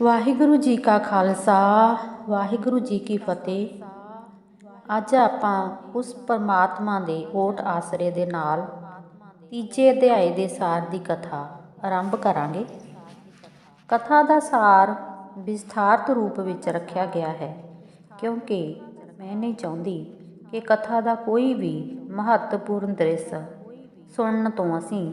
ਵਾਹਿਗੁਰੂ ਜੀ ਕਾ ਖਾਲਸਾ, ਵਾਹਿਗੁਰੂ ਜੀ ਕੀ ਫਤਿਹ। ਅੱਜ ਆਪਾਂ ਉਸ ਪਰਮਾਤਮਾ ਦੇ ਓਟ ਆਸਰੇ ਦੇ ਨਾਲ ਤੀਜੇ ਅਧਿਆਏ ਦੇ ਸਾਰ ਦੀ ਕਥਾ ਆਰੰਭ ਕਰਾਂਗੇ। ਕਥਾ ਦਾ ਸਾਰ ਵਿਸਥਾਰਤ ਰੂਪ ਵਿੱਚ ਰੱਖਿਆ ਗਿਆ ਹੈ, ਕਿਉਂਕਿ ਮੈਂ ਨਹੀਂ ਚਾਹੁੰਦੀ ਕਿ ਕਥਾ ਦਾ ਕੋਈ ਵੀ ਮਹੱਤਵਪੂਰਨ ਦ੍ਰਿਸ਼ ਸੁਣਨ ਤੋਂ ਅਸੀਂ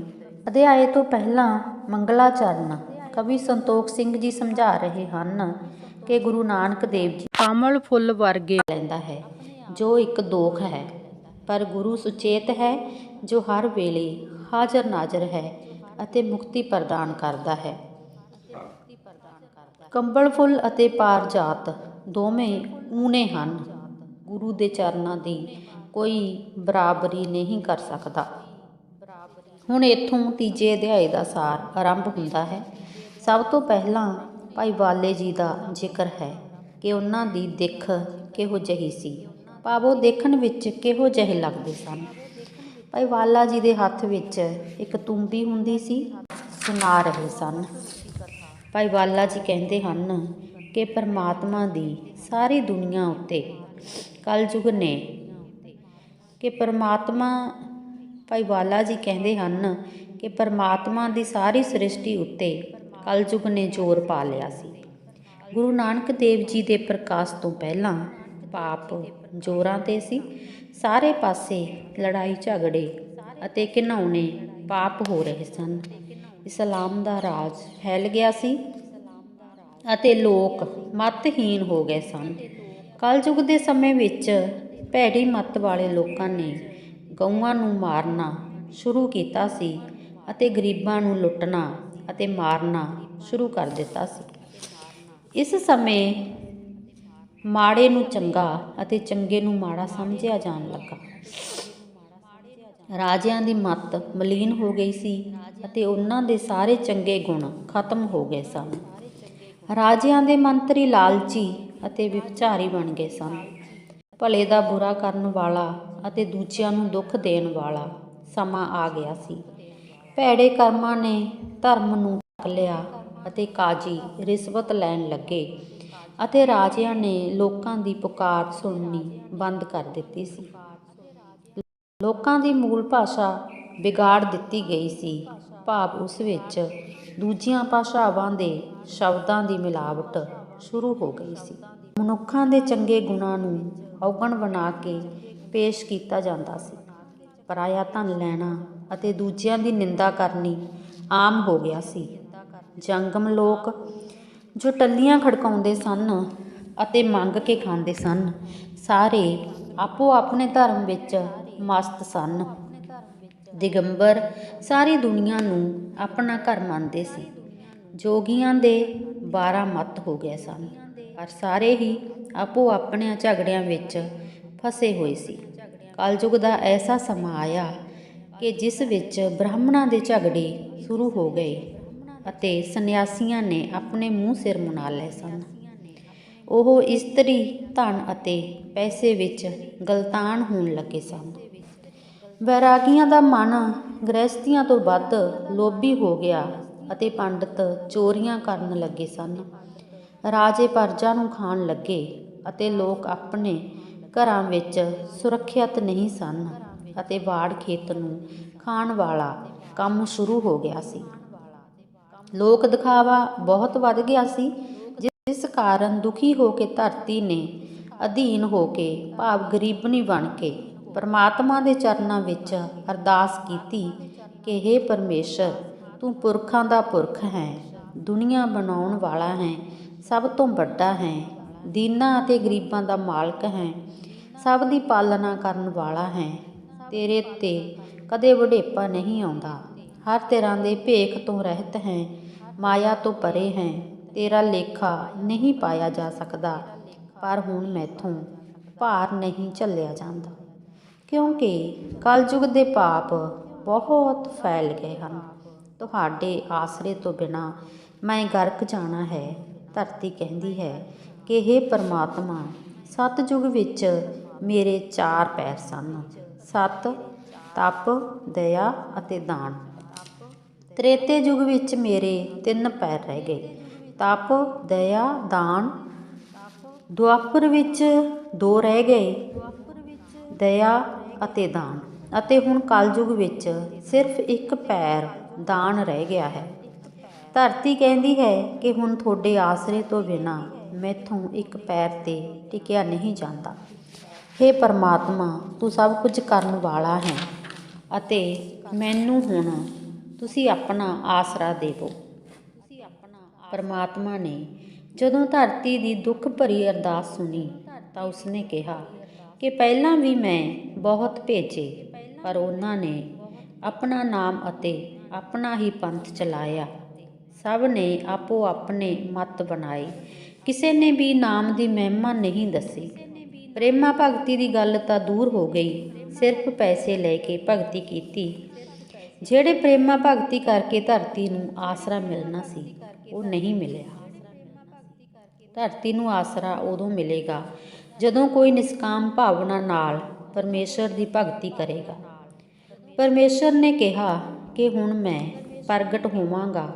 ਅਧਿਆਏ ਤੋਂ ਪਹਿਲਾਂ ਮੰਗਲਾਚਰਨ ਕਵੀ ਸੰਤੋਖ ਸਿੰਘ ਜੀ ਸਮਝਾ ਰਹੇ ਹਨ ਕਿ ਗੁਰੂ ਨਾਨਕ ਦੇਵ ਜੀ ਕਮਲ ਫੁੱਲ ਵਰਗੇ ਲੈਂਦਾ ਹੈ ਜੋ ਇੱਕ ਦੋਖ ਹੈ। ਪਰ ਗੁਰੂ ਸੁਚੇਤ ਹੈ ਜੋ ਹਰ ਵੇਲੇ ਹਾਜ਼ਰ ਨਾਜ਼ਰ ਹੈ ਅਤੇ ਮੁਕਤੀ ਪ੍ਰਦਾਨ ਕਰਦਾ ਹੈ। ਕੰਬਲ ਫੁੱਲ ਅਤੇ ਪਾਰਜਾਤ ਦੋਵੇਂ ਊਨੇ ਹਨ। ਗੁਰੂ ਦੇ ਚਰਨਾਂ ਦੀ ਕੋਈ ਬਰਾਬਰੀ ਨਹੀਂ ਕਰ ਸਕਦਾ। ਹੁਣ ਇੱਥੋਂ ਤੀਜੇ ਅਧਿਆਏ ਦਾ ਸਾਰ ਆਰੰਭ ਹੁੰਦਾ ਹੈ। ਸਭ ਤੋਂ ਪਹਿਲਾਂ ਭਾਈ ਵਾਲੇ ਜੀ ਦਾ ਜ਼ਿਕਰ ਹੈ ਕਿ ਉਹਨਾਂ ਦੀ ਦਿੱਖ ਕਿਹੋ ਜਿਹੀ ਸੀ। ਭਾਵ ਉਹ ਦੇਖਣ ਵਿੱਚ ਕਿਹੋ ਜਿਹੇ ਲੱਗਦੇ ਸਨ। ਭਾਈ ਵਾਲਾ ਜੀ ਦੇ ਹੱਥ ਵਿੱਚ ਇੱਕ ਤੁੰਬੀ ਹੁੰਦੀ ਸੀ, ਸੁਣਾ ਰਹੇ ਸਨ। ਭਾਈ ਵਾਲਾ ਜੀ ਕਹਿੰਦੇ ਹਨ ਕਿ ਪਰਮਾਤਮਾ ਦੀ ਸਾਰੀ ਦੁਨੀਆ ਉੱਤੇ ਕਲਯੁਗ ਨੇ ਕਿ ਪਰਮਾਤਮਾ, ਭਾਈ ਵਾਲਾ ਜੀ ਕਹਿੰਦੇ ਹਨ ਕਿ ਪਰਮਾਤਮਾ ਦੀ ਸਾਰੀ ਸ੍ਰਿਸ਼ਟੀ ਉੱਤੇ ਕਲਯੁਗ ਨੇ ਜ਼ੋਰ ਪਾ ਲਿਆ ਸੀ। ਗੁਰੂ ਨਾਨਕ ਦੇਵ ਜੀ ਦੇ ਪ੍ਰਕਾਸ਼ ਤੋਂ ਪਹਿਲਾਂ ਪਾਪ ਜ਼ੋਰਾਂ ਤੇ ਸੀ। ਸਾਰੇ ਪਾਸੇ ਲੜਾਈ ਝਗੜੇ ਅਤੇ ਘਿਨਾਉਣੇ ਪਾਪ ਹੋ ਰਹੇ ਸਨ। ਇਸਲਾਮ ਦਾ ਰਾਜ ਫੈਲ ਗਿਆ ਸੀ ਅਤੇ ਲੋਕ ਮਤਹੀਨ ਹੋ ਗਏ ਸਨ। ਕਲਯੁਗ ਦੇ ਸਮੇਂ ਵਿੱਚ ਭੈੜੀ ਮੱਤ ਵਾਲੇ ਲੋਕਾਂ ਨੇ ਗਊਆਂ ਨੂੰ ਮਾਰਨਾ ਸ਼ੁਰੂ ਕੀਤਾ ਸੀ ਅਤੇ ਗਰੀਬਾਂ ਨੂੰ ਲੁੱਟਣਾ ਅਤੇ ਮਾਰਨਾ ਸ਼ੁਰੂ ਕਰ ਦਿੱਤਾ ਸੀ। ਇਸ ਸਮੇਂ ਮਾੜੇ ਨੂੰ ਚੰਗਾ ਅਤੇ ਚੰਗੇ ਨੂੰ ਮਾੜਾ ਸਮਝਿਆ ਜਾਣ ਲੱਗਾ। ਰਾਜਿਆਂ ਦੀ ਮੱਤ ਮਲੀਨ ਹੋ ਗਈ ਸੀ ਅਤੇ ਉਹਨਾਂ ਦੇ ਸਾਰੇ ਚੰਗੇ ਗੁਣ ਖਤਮ ਹੋ ਗਏ ਸਨ। ਰਾਜਿਆਂ ਦੇ ਮੰਤਰੀ ਲਾਲਚੀ ਅਤੇ ਵਿਚਾਰੀ ਬਣ ਗਏ ਸਨ। ਭਲੇ ਦਾ ਬੁਰਾ ਕਰਨ ਵਾਲਾ ਅਤੇ ਦੂਜਿਆਂ ਨੂੰ ਦੁੱਖ ਦੇਣ ਵਾਲਾ ਸਮਾਂ ਆ ਗਿਆ ਸੀ। ਭੈੜੇ ਕਰਮਾਂ ਨੇ ਧਰਮ ਨੂੰ ਢੱਕ ਲਿਆ ਅਤੇ ਕਾਜੀ ਰਿਸ਼ਵਤ ਲੈਣ ਲੱਗੇ ਅਤੇ ਰਾਜਿਆਂ ਨੇ ਲੋਕਾਂ ਦੀ ਪੁਕਾਰ ਸੁਣਨੀ ਬੰਦ ਕਰ ਦਿੱਤੀ ਸੀ। ਲੋਕਾਂ ਦੀ ਮੂਲ ਭਾਸ਼ਾ ਵਿਗਾੜ ਦਿੱਤੀ ਗਈ ਸੀ। ਭਾਵ ਉਸ ਵਿੱਚ ਦੂਜੀਆਂ ਭਾਸ਼ਾਵਾਂ ਦੇ ਸ਼ਬਦਾਂ ਦੀ ਮਿਲਾਵਟ ਸ਼ੁਰੂ ਹੋ ਗਈ ਸੀ। ਮਨੁੱਖਾਂ ਦੇ ਚੰਗੇ ਗੁਣਾਂ ਨੂੰ ਔਗਣ ਬਣਾ ਕੇ ਪੇਸ਼ ਕੀਤਾ ਜਾਂਦਾ ਸੀ। ਪਰਾਇਆ ਧਨ ਲੈਣਾ ਅਤੇ ਦੂਜਿਆਂ ਦੀ ਨਿੰਦਾ ਕਰਨੀ ਆਮ ਹੋ ਗਿਆ ਸੀ। ਜੰਗਮ ਲੋਕ ਜੋ ਟੱਲੀਆਂ ਖੜਕਾਉਂਦੇ ਸਨ ਅਤੇ ਮੰਗ ਕੇ ਖਾਂਦੇ ਸਨ, ਸਾਰੇ ਆਪੋ ਆਪਣੇ ਧਰਮ ਵਿੱਚ ਮਸਤ ਸਨ। ਦਿਗੰਬਰ ਸਾਰੀ ਦੁਨੀਆ ਨੂੰ ਆਪਣਾ ਘਰ ਮੰਨਦੇ ਸੀ। ਜੋਗੀਆਂ ਦੇ 12 ਮਤ ਹੋ ਗਏ ਸਨ, ਪਰ ਸਾਰੇ ਹੀ ਆਪੋ ਆਪਣੇ ਝਗੜਿਆਂ ਵਿੱਚ ਫਸੇ ਹੋਏ ਸੀ। ਕਲਯੁਗ ਦਾ ਐਸਾ ਸਮਾਂ ਆਇਆ ਕਿ ਜਿਸ ਵਿੱਚ ਬ੍ਰਾਹਮਣਾਂ ਦੇ ਝਗੜੇ ਸ਼ੁਰੂ ਹੋ ਗਏ ਅਤੇ ਸੰਨਿਆਸੀਆਂ ਨੇ ਆਪਣੇ ਮੂੰਹ ਸਿਰ ਮਨਾ ਲਏ ਸਨ। ਉਹ ਇਸਤਰੀ ਧਨ ਅਤੇ ਪੈਸੇ ਵਿੱਚ ਗਲਤਾਨ ਹੋਣ ਲੱਗੇ ਸਨ। ਵੈਰਾਗੀਆਂ ਦਾ ਮਨ ਗ੍ਰਹਿਸਤੀਆਂ ਤੋਂ ਵੱਧ ਲੋਭੀ ਹੋ ਗਿਆ ਅਤੇ ਪੰਡਤ ਚੋਰੀਆਂ ਕਰਨ ਲੱਗੇ ਸਨ। ਰਾਜੇ ਪਰਜਾ ਨੂੰ ਖਾਣ ਲੱਗੇ ਅਤੇ ਲੋਕ ਆਪਣੇ ਘਰਾਂ ਵਿੱਚ ਸੁਰੱਖਿਅਤ ਨਹੀਂ ਸਨ ਅਤੇ ਬਾੜ ਖੇਤ ਨੂੰ ਖਾਣ ਵਾਲਾ ਕੰਮ ਸ਼ੁਰੂ ਹੋ ਗਿਆ ਸੀ। ਲੋਕ ਦਿਖਾਵਾ ਬਹੁਤ ਵੱਧ ਗਿਆ ਸੀ, ਜਿਸ ਕਾਰਨ ਦੁਖੀ ਹੋ ਕੇ ਧਰਤੀ ਨੇ ਅਧੀਨ ਹੋ ਕੇ ਭਾਵ ਗਰੀਬਨੀ ਬਣ ਕੇ ਪਰਮਾਤਮਾ ਦੇ ਚਰਨਾਂ ਵਿੱਚ ਅਰਦਾਸ ਕੀਤੀ ਕਿ हे ਪਰਮੇਸ਼ਰ, ਤੂੰ ਪੁਰਖਾਂ ਦਾ ਪੁਰਖ ਹੈ, ਦੁਨੀਆ ਬਣਾਉਣ ਵਾਲਾ ਹੈ, ਸਭ ਤੋਂ ਵੱਡਾ ਹੈ, ਦੀਨਾ ਅਤੇ ਗਰੀਬਾਂ ਦਾ ਮਾਲਕ ਹੈ, ਸਭ ਦੀ ਪਾਲਣਾ ਕਰਨ ਵਾਲਾ ਹੈ, ਤੇਰੇ ਤੇ ਕਦੇ ਵਡੇਪਾ ਨਹੀਂ ਆਉਂਦਾ। ਹਰ ਤਰ੍ਹਾਂ ਦੇ ਭੇਖ ਤੋਂ ਰਹਿਤ ਹੈ, ਮਾਇਆ ਤੋਂ ਪਰੇ ਹੈ, ਤੇਰਾ ਲੇਖਾ ਨਹੀਂ ਪਾਇਆ ਜਾ ਸਕਦਾ, ਪਰ ਹੁਣ ਮੈਥੋਂ ਭਾਰ ਨਹੀਂ ਝੱਲਿਆ ਜਾਂਦਾ। ਕਿਉਂਕਿ ਕਲਯੁਗ ਦੇ ਪਾਪ ਬਹੁਤ ਫੈਲ ਗਏ ਹਨ। ਤੁਹਾਡੇ ਆਸਰੇ ਤੋਂ ਬਿਨਾ ਮੈਂ ਗਰਕ ਜਾਣਾ ਹੈ, ਧਰਤੀ ਕਹਿੰਦੀ ਹੈ ਕਿ हे ਪਰਮਾਤਮਾ ਸਤਜੁਗ ਵਿੱਚ ਮੇਰੇ ਚਾਰ ਪੈਰ ਸਨ। ਸਤ, ਤਪ, ਦਇਆ ਅਤੇ ਦਾਨ। ਤ੍ਰੇਤੇ ਯੁਗ ਵਿੱਚ ਮੇਰੇ ਤਿੰਨ ਪੈਰ ਰਹਿ ਗਏ। ਤਪ, ਦਇਆ, ਦਾਨ, ਦੁਆਪਰ ਵਿੱਚ ਦੋ ਰਹਿ ਗਏ। ਦਇਆ ਅਤੇ ਦਾਨ। ਅਤੇ ਹੁਣ ਕਲਯੁਗ ਵਿੱਚ ਸਿਰਫ ਇੱਕ ਪੈਰ ਦਾਨ ਰਹਿ ਗਿਆ ਹੈ। ਧਰਤੀ ਕਹਿੰਦੀ ਹੈ ਕਿ ਹੁਣ ਤੁਹਾਡੇ ਆਸਰੇ ਤੋਂ ਬਿਨਾ ਮੈਥੋਂ ਇੱਕ ਪੈਰ ਤੇ ਟਿਕਿਆ ਨਹੀਂ ਜਾਂਦਾ। ਹੇ ਪਰਮਾਤਮਾ, ਤੂੰ ਸਭ ਕੁਝ ਕਰਨ ਵਾਲਾ ਹੈ ਅਤੇ ਮੈਨੂੰ ਹੁਣ ਤੁਸੀਂ ਆਪਣਾ ਆਸਰਾ ਦੇਵੋ। ਪਰਮਾਤਮਾ ਨੇ ਜਦੋਂ ਧਰਤੀ ਦੀ ਦੁੱਖ ਭਰੀ ਅਰਦਾਸ ਸੁਣੀ, ਤਾਂ ਉਸਨੇ ਕਿਹਾ ਕਿ ਪਹਿਲਾਂ ਵੀ ਮੈਂ ਬਹੁਤ ਭੇਜੇ, ਪਰ ਉਹਨਾਂ ਨੇ ਆਪਣਾ ਨਾਮ ਅਤੇ ਆਪਣਾ ਹੀ ਪੰਥ ਚਲਾਇਆ। ਸਭ ਨੇ ਆਪੋ ਆਪਣੇ ਮਤ ਬਣਾਏ। ਕਿਸੇ ਨੇ ਵੀ ਨਾਮ ਦੀ ਮਹਿਮਾ ਨਹੀਂ ਦੱਸੀ। ਪ੍ਰੇਮਾ ਭਗਤੀ ਦੀ ਗੱਲ ਤਾਂ ਦੂਰ ਹੋ ਗਈ। ਸਿਰਫ ਪੈਸੇ ਲੈ ਕੇ ਭਗਤੀ ਕੀਤੀ। ਜਿਹੜੇ ਪ੍ਰੇਮਾ ਭਗਤੀ ਕਰਕੇ ਧਰਤੀ ਨੂੰ ਆਸਰਾ ਮਿਲਣਾ ਸੀ, ਉਹ ਨਹੀਂ ਮਿਲਿਆ। ਧਰਤੀ ਨੂੰ ਆਸਰਾ ਉਦੋਂ ਮਿਲੇਗਾ ਜਦੋਂ ਕੋਈ ਨਿਸਕਾਮ ਭਾਵਨਾ ਨਾਲ ਪਰਮੇਸ਼ਰ ਦੀ ਭਗਤੀ ਕਰੇਗਾ। ਪਰਮੇਸ਼ਰ ਨੇ ਕਿਹਾ ਕਿ ਹੁਣ ਮੈਂ ਪ੍ਰਗਟ ਹੋਵਾਂਗਾ,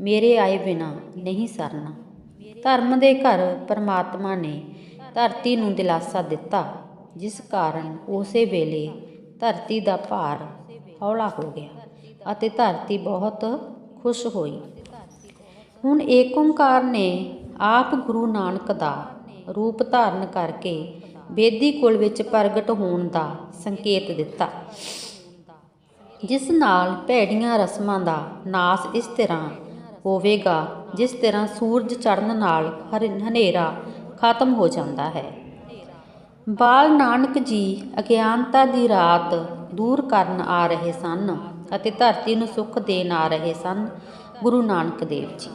ਮੇਰੇ ਆਏ ਬਿਨਾ ਨਹੀਂ ਸਰਨਾ। ਧਰਮ ਦੇ ਘਰ ਪਰਮਾਤਮਾ ਨੇ ਧਰਤੀ ਨੂੰ ਦਿਲਾਸਾ ਦਿੱਤਾ, ਜਿਸ ਕਾਰਨ ਉਸੇ ਵੇਲੇ ਧਰਤੀ ਦਾ ਭਾਰ ਹੌਲਾ ਹੋ ਗਿਆ ਅਤੇ ਧਰਤੀ ਬਹੁਤ ਖੁਸ਼ ਹੋਈ। ਹੁਣ ਏਕ ਓੰਕਾਰ ਨੇ ਆਪ ਗੁਰੂ ਨਾਨਕ ਦਾ ਰੂਪ ਧਾਰਨ ਕਰਕੇ ਬੇਦੀ ਕੁਲ ਵਿੱਚ ਪ੍ਰਗਟ ਹੋਣ ਦਾ ਸੰਕੇਤ ਦਿੱਤਾ, ਜਿਸ ਨਾਲ ਭੈੜੀਆਂ ਰਸਮਾਂ ਦਾ ਨਾਸ ਇਸ ਤਰ੍ਹਾਂ ਹੋਵੇਗਾ ਜਿਸ ਤਰ੍ਹਾਂ ਸੂਰਜ ਚੜ੍ਹਨ ਨਾਲ ਹਰ- ਹਨੇਰਾ ਖਤਮ ਹੋ ਜਾਂਦਾ ਹੈ। ਬਾਲ ਨਾਨਕ ਜੀ ਅਗਿਆਨਤਾ ਦੀ ਰਾਤ ਦੂਰ ਕਰਨ ਆ ਰਹੇ ਸਨ ਅਤੇ ਧਰਤੀ ਨੂੰ ਸੁੱਖ ਦੇਣ ਆ ਰਹੇ ਸਨ, ਗੁਰੂ ਨਾਨਕ ਦੇਵ ਜੀ।